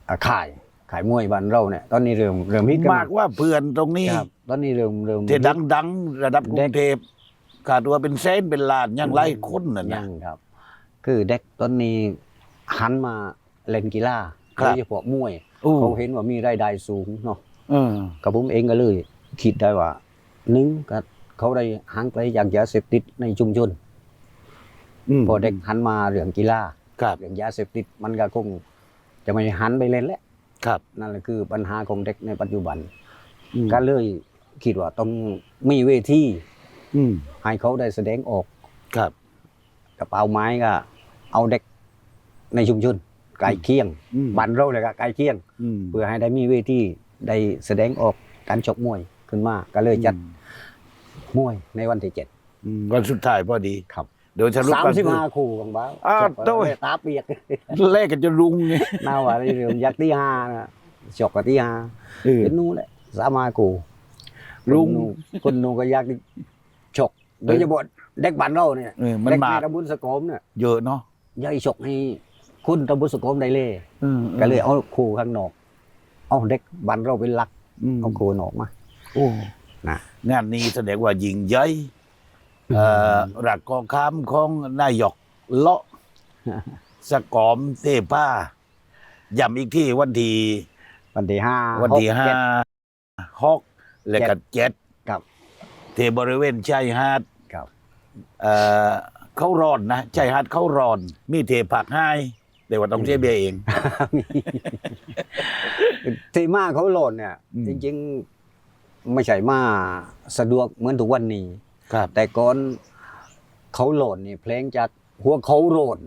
[SPEAKER 9] อ่าขายขายมวยบ้านเราเนี่ย ตอนนี้เริ่มเริ่มฮิตกัน
[SPEAKER 1] มากว่าเพื่อนตรงนี้
[SPEAKER 9] ครับตอนนี้เริ่มเริ่ม
[SPEAKER 1] ที่ดัง ๆ ระดับกรุงเทพ ขาดว่าเป็นเส้นเป็นล้านยังไล่คนน่ะนะ
[SPEAKER 9] ยังครับ คือเด็กตอนนี้หันมาเล่นกีฬา
[SPEAKER 1] ครั
[SPEAKER 9] โด
[SPEAKER 1] บ
[SPEAKER 9] ยเฉพาะมวย
[SPEAKER 1] อู้
[SPEAKER 9] เขาเห็นว่ามีรายได้สูงเนาะ
[SPEAKER 1] เออ
[SPEAKER 9] กับผมเองก็เลย คิดได้ว่าหนึ่งก็เขาได้ห่างไกลจากยาเสพติดในชุมชน
[SPEAKER 1] ม
[SPEAKER 9] พอเด็กหันมาเรื่องกีฬา
[SPEAKER 1] ครับ
[SPEAKER 9] เรื่องยาเสพติดมันก็คงจะไม่หันไปเล่นแล้ว
[SPEAKER 1] ครับ
[SPEAKER 9] นั่นแหละคือปัญหาของเด็กในปัจจุบัน
[SPEAKER 1] อืม
[SPEAKER 9] ก็เลยคิดว่าต้องมีเวที
[SPEAKER 1] อืม
[SPEAKER 9] ให้เขาได้แสดงออก
[SPEAKER 1] ครับ
[SPEAKER 9] กระเป๋าไม้ก็ เอาเด็กในชุมชนใกล้เคียง
[SPEAKER 1] อืม
[SPEAKER 9] บ้านเราเลยก็ใกล้เคียง
[SPEAKER 1] อืม
[SPEAKER 9] เพื่อให้ได้มีเวทีได้แสดงออกการชกมวยขึ้นมาก็เลยจัดมวยในวันที่เจ็ด
[SPEAKER 1] อืมวันสุดท้ายพอดี
[SPEAKER 9] ครับ
[SPEAKER 1] โดยสรุป
[SPEAKER 9] สาม
[SPEAKER 1] ก็
[SPEAKER 9] สิบ
[SPEAKER 1] คือ
[SPEAKER 9] ห้าคู่ของบ้า
[SPEAKER 1] อ้าว
[SPEAKER 9] ชก
[SPEAKER 1] โต้ย
[SPEAKER 9] ตาเปียก
[SPEAKER 1] เลขกันจะรุงไง
[SPEAKER 9] น่าว่าในเรื่องยักษ์ที่ห้านะชกกับที่ห้า
[SPEAKER 1] เออ
[SPEAKER 9] เป็นนู่นแหละสามห้าคู่
[SPEAKER 1] ลุง
[SPEAKER 9] คนนู่นคนนูก็ยักษ์ที่ชก โดยเฉพาะเด็กบ้านเราเนี่ย
[SPEAKER 1] เออมัน
[SPEAKER 9] เด็ก
[SPEAKER 1] มา
[SPEAKER 9] ในตำบลสะโกมเนี่ย
[SPEAKER 1] เยอะเนาะ
[SPEAKER 9] ย่อยฉกให้คุณตำบลสะโกมได้เลย
[SPEAKER 1] ออ
[SPEAKER 9] ก็เลยเอาครูข้างนอกเอาเด็กบันเราเป็นหลัก
[SPEAKER 1] ม
[SPEAKER 9] เอาครูนอกมา
[SPEAKER 1] โอ้
[SPEAKER 9] นะ
[SPEAKER 1] งานนี้แสดงว่ายิงใหญ่เอ่อรักกองค้ำของนายกเลาะสกอมเทพ้าย้ำอีกที่วันที่
[SPEAKER 9] วันที่ห้า
[SPEAKER 1] วันที่
[SPEAKER 9] ก
[SPEAKER 1] ห้า
[SPEAKER 9] เจ็ด
[SPEAKER 1] ฮอกและก็เจ็ด
[SPEAKER 9] ครับ
[SPEAKER 1] ที่บริเวณชายหาด
[SPEAKER 9] ครับ
[SPEAKER 1] เอ่อเขาร้อนนะชายหาดเขาร้อน มีเทผักให้แต่ว่าต้องเสียเบียร์เอง
[SPEAKER 9] ที่มาเขาโหลดเนี่ย
[SPEAKER 1] อืม
[SPEAKER 9] จริงๆไม่ใช่มาสะดวกเหมือนทุกวันนี้
[SPEAKER 1] ครับ
[SPEAKER 9] แต่ก่อนเขาโหลดนี่ เพลงจากหัวเขาโหลด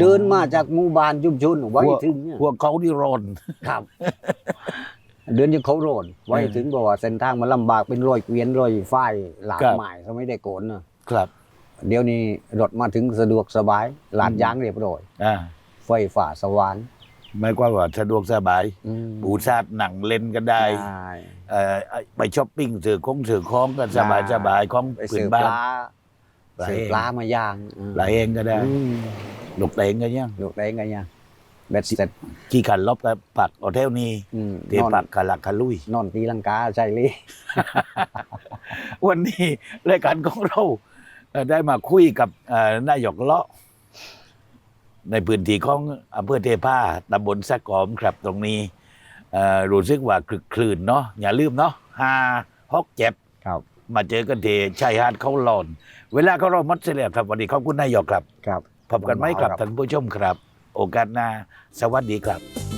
[SPEAKER 9] เดินมาจากหมู่บ้านชุมชนไว้ถึงเนี่ย
[SPEAKER 1] พวกเขาที่ร้อน
[SPEAKER 9] ครับ เดินจากเขาโหลดไว้ถึงบอกว่าเส้นทางมันลำบากเป็นรอยเกวียนรอยฝ้ายหลาก
[SPEAKER 1] ครับ
[SPEAKER 9] หมายเขาไม่ได้โกนเนอะ
[SPEAKER 1] ครับ
[SPEAKER 9] เดี๋ยวนี้รถมาถึงสะดวกสบายลาดยางเรียบร้อย
[SPEAKER 1] อ่า
[SPEAKER 9] ไฟฝ่าสว่าน
[SPEAKER 1] หมายความว่าสะดวกสบาย
[SPEAKER 9] อืม
[SPEAKER 1] ปูซาดหนังเล่นก็ได้
[SPEAKER 9] ใช่
[SPEAKER 1] เอ่อไปช้อปปิ้งถือคงถือของกันสบายสบายของ
[SPEAKER 9] ไป
[SPEAKER 1] ผื
[SPEAKER 9] ซื้
[SPEAKER 1] น
[SPEAKER 9] อ
[SPEAKER 1] บ้า
[SPEAKER 9] ป
[SPEAKER 1] น
[SPEAKER 9] ลา
[SPEAKER 1] ปลา
[SPEAKER 9] ซื้อ
[SPEAKER 1] เอง
[SPEAKER 9] ปลามาย่างอืม
[SPEAKER 1] หลายเองก็ได้
[SPEAKER 9] อืม
[SPEAKER 1] ลูกเตงก็ยัง
[SPEAKER 9] ลูกได้ไงยัง เบ็ดเสร็จ
[SPEAKER 1] กี่ขันลบกับปักเอาเท่านี้
[SPEAKER 9] อืม
[SPEAKER 1] เท
[SPEAKER 9] นอน
[SPEAKER 1] ปักกะลักกะลุย
[SPEAKER 9] นอนตีลังกาใช่เลย
[SPEAKER 1] วันนี้รายการของเราเอ่อได้มาคุยกับเอ่อนายกเลาะ ในพื้นที่ของอำเภอเทพาตำบลสะกอมครับตรงนี้เอ่อรู้สึกว่าคลึกคลื่นเนาะอย่าลืมเนาะฮาฮอกเจ็บ
[SPEAKER 9] ครับ
[SPEAKER 1] มาเจอกันที่ชายหาดเขาหลอน เวลาเขาเรามัดเสียแล้วครับ วันนี้ขอบคุณนายกครับ
[SPEAKER 9] ครับ
[SPEAKER 1] พบกันไหมครับ
[SPEAKER 9] ครับ
[SPEAKER 1] ท่านผู้ชมครับ โอกาสหน้า สวัสดีครับ